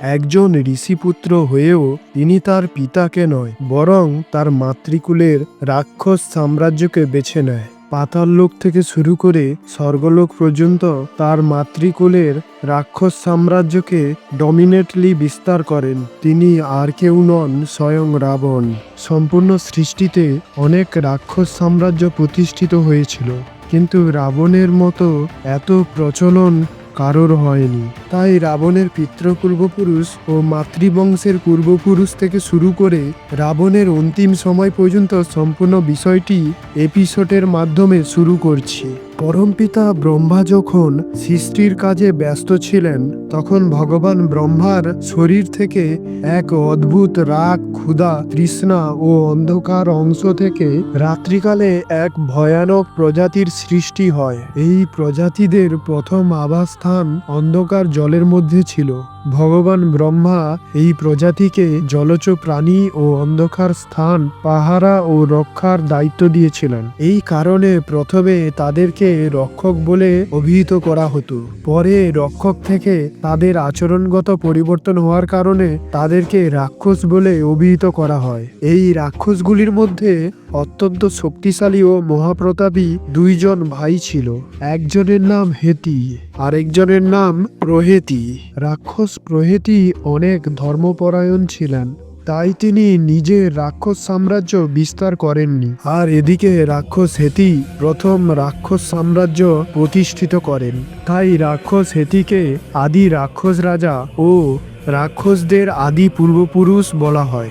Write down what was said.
একজন ঋষিপুত্র হয়েও তিনি তার পিতাকে নয়, বরং তার মাতৃকুলের রাক্ষস সাম্রাজ্যকে বেছে নেয়। পাতাললোক থেকে শুরু করে স্বর্গলোক পর্যন্ত তার মাতৃকুলের রাক্ষস সাম্রাজ্যকে ডমিনেটলি বিস্তার করেন। তিনি আর কেউ নন, স্বয়ং রাবণ। সম্পূর্ণ সৃষ্টিতে অনেক রাক্ষস সাম্রাজ্য প্রতিষ্ঠিত হয়েছিল, কিন্তু রাবণের মতো এত প্রচলন কারোর হয়নি। তাই রাবণের পিতৃ পূর্বপুরুষ ও মাতৃবংশের পূর্বপুরুষ থেকে শুরু করে রাবণের অন্তিম সময় পর্যন্ত সম্পূর্ণ বিষয়টি এপিসোডের মাধ্যমে শুরু করছি। পরমপিতা ব্রহ্মা যখন সৃষ্টির কাজে ব্যস্ত ছিলেন, তখন ভগবান ব্রহ্মার শরীর থেকে এক অদ্ভুত রাগ, ক্ষুধা, তৃষ্ণা ও অন্ধকার অংশ থেকে রাত্রিকালে এক ভয়ানক প্রজাতির সৃষ্টি হয়। এই প্রজাতিদের প্রথম আবাসস্থান অন্ধকার জলের মধ্যে ছিল। ভগবান ব্রহ্মা এই প্রজাতিকে জলজ প্রাণী ও অন্ধকার স্থান, পাহারা ও রক্ষার দায়িত্ব দিয়েছিলেন। এই কারণে প্রথমে তাদেরকে রক্ষক বলে অভিহিত করা হতো। পরে রক্ষক থেকে তাদের আচরণগত পরিবর্তন হওয়ার কারণে তাদেরকে রাক্ষস বলে অভিহিত করা হয়। এই রাক্ষসগুলির মধ্যে অত্যন্ত শক্তিশালী ও মহাপ্রতাপী দুইজন ভাই ছিল। একজনের নাম হেতি, আরেকজনের নাম প্রহেতি। রাক্ষস প্রহেতি অনেক ধর্মপরায়ণ ছিলেন, তাই তিনি নিজের রাক্ষস সাম্রাজ্য বিস্তার করেননি। আর এদিকে রাক্ষস হেতি প্রথম রাক্ষস সাম্রাজ্য প্রতিষ্ঠিত করেন। তাই রাক্ষস হেতিকে আদি রাক্ষস রাজা ও রাক্ষসদের আদি পূর্বপুরুষ বলা হয়।